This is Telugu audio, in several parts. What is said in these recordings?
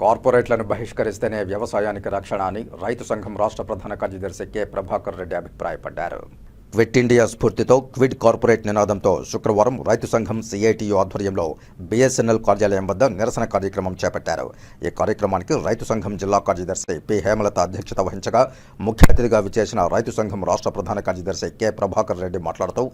కార్పొరేట్లను బహిష్కరిస్తేనే వ్యవసాయానికి రక్షణ అని రైతు సంఘం రాష్ట్ర ప్రధాన కార్యదర్శి కె. ప్రభాకర్ రెడ్డి అభిప్రాయపడ్డారు. క్విట్ ఇండియా స్ఫూర్తితో క్విడ్ కార్పొరేట్ నినాదంతో శుక్రవారం రైతు సంఘం సిఐటియు ఆధ్వర్యంలో బిఎస్ఎన్ఎల్ కార్యాలయం వద్ద నిరసన కార్యక్రమం చేపట్టారు. ఈ కార్యక్రమానికి రైతు సంఘం జిల్లా కార్యదర్శి పి. హేమలత అధ్యక్షత వహించగా ముఖ్య అతిథిగా విచేసిన రైతు సంఘం రాష్ట్ర ప్రధాన కార్యదర్శి కె. ప్రభాకర్ రెడ్డి మాట్లాడుతూ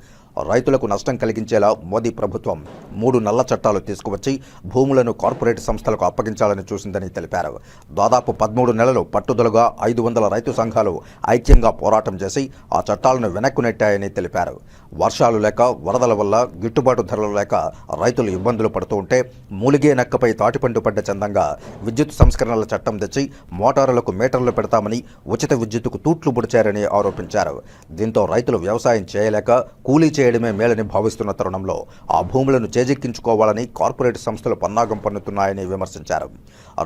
రైతులకు నష్టం కలిగించేలా మోదీ ప్రభుత్వం మూడు నల్ల చట్టాలు తీసుకువచ్చి భూములను కార్పొరేట్ సంస్థలకు అప్పగించాలని చూసిందని తెలిపారు. దాదాపు పదమూడు నెలలు పట్టుదలగా ఐదు వందల రైతు సంఘాలు ఐక్యంగా పోరాటం చేసి ఆ చట్టాలను వెనక్కు నెట్టాయని తెలిపారు. వర్షాలు లేక వరదల వల్ల గిట్టుబాటు ధరలు లేక రైతులు ఇబ్బందులు పడుతూ ఉంటే మూలిగే నక్కపై తాటిపండు పడ్డ చందంగా విద్యుత్ సంస్కరణల చట్టం తెచ్చి మోటారులకు మీటర్లు పెడతామని ఉచిత విద్యుత్తుకు తూట్లు పొడిచారని ఆరోపించారు. దీంతో రైతులు వ్యవసాయం చేయలేక కూలీ చేయడమే మేలని భావిస్తున్న తరుణంలో ఆ భూములను చేజెక్కించుకోవాలని కార్పొరేట్ సంస్థలు పన్నాగం పన్నుతున్నాయని విమర్శించారు.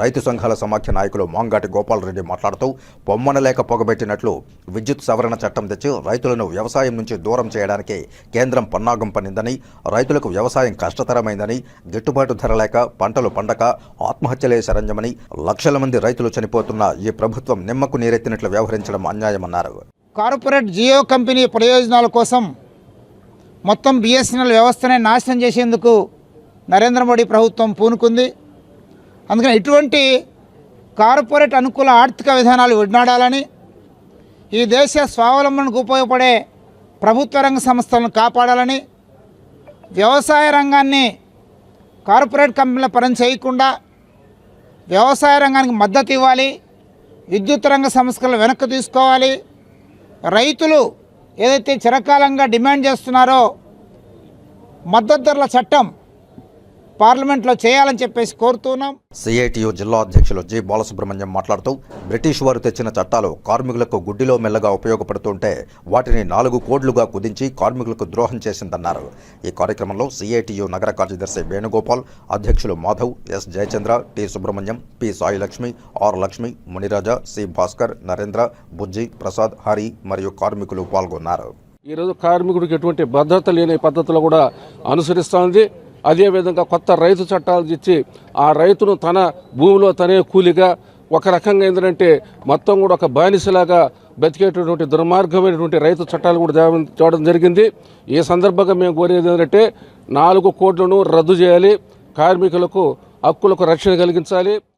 రైతు సంఘాల సమాఖ్య నాయకులు మాంగాటి గోపాలరెడ్డి మాట్లాడుతూ పొమ్మనలేక పొగబెట్టినట్లు విద్యుత్ సవరణ చట్టం తెచ్చి రైతులను వ్యవసాయం నుంచి దూరం చేయడానికి కేంద్రం పన్నాగం పన్నిందని రైతులకు వ్యవసాయం కష్టతరమైందని గిట్టుబాటు ధర లేక పంటలు పండక ఆత్మహత్యలే శరంజమని లక్షల మంది రైతులు చనిపోతున్న ఈ ప్రభుత్వం నిమ్మకు నీరెత్తినట్లు వ్యవహరించడం అన్యాయమన్నారు. కార్పొరేట్ జియో కంపెనీ ప్రయోజనాల కోసం మొత్తం బిఎస్ఎన్ఎల్ వ్యవస్థనే నాశనం చేసేందుకు నరేంద్ర మోడీ ప్రభుత్వం పూనుకుంది. అందుకని ఇటువంటి కార్పొరేట్ అనుకూల ఆర్థిక విధానాలు విడనాడాలని ఈ దేశ స్వావలంబనకు ఉపయోగపడే ప్రభుత్వ రంగ సంస్థలను కాపాడాలని వ్యవసాయ రంగాన్ని కార్పొరేట్ కంపెనీల పరం చేయకుండా వ్యవసాయ రంగానికి మద్దతు ఇవ్వాలి విద్యుత్ రంగ సంస్కరణలు వెనక్కి తీసుకోవాలి రైతులు ఏదైతే చిరకాలంగా డిమాండ్ చేస్తున్నారో మద్దతు ధరల చట్టం పార్లమెంట్లో చేయాలని చెప్పేసి కోరుతున్నాం. సిఐటియు జిల్లా అధ్యక్షులు జి. బాలసుబ్రహ్మణ్యం మాట్లాడుతూ బ్రిటిష్ వారు తెచ్చిన చట్టాలు కార్మికులకు గుడ్డిలో మెల్లగా ఉపయోగపడుతుంటే వాటిని నాలుగు కోడ్లుగా కుదించి కార్మికులకు ద్రోహం చేసిందన్నారు. ఈ కార్యక్రమంలో సిఐటియు నగర కార్యదర్శి వేణుగోపాల్ అధ్యక్షులు Madhav S. Jayachandra T. Subrahmanyam P. Sailakshmi R. Lakshmi Muniraja C. Bhaskar Narendra Bujji Prasad Hari మరియు కార్మికులు పాల్గొన్నారు. ఈరోజు కార్మికుడికి ఎటువంటి భద్రత లేని పద్ధతిలో కూడా అనుసరిస్తోంది అదేవిధంగా కొత్త రైతు చట్టాలు ఇచ్చి ఆ రైతును తన భూమిలో తనే కూలిగా ఒక రకంగా ఏంటంటే మొత్తం కూడా ఒక బానిసలాగా బతికేటటువంటి దుర్మార్గమైనటువంటి రైతు చట్టాలు కూడా తేవడం జరిగింది. ఈ సందర్భంగా మేము కోరేది ఏంటంటే నాలుగు కోట్లను రద్దు చేయాలి. కార్మికులకు హక్కులకు రక్షణ కలిగించాలి.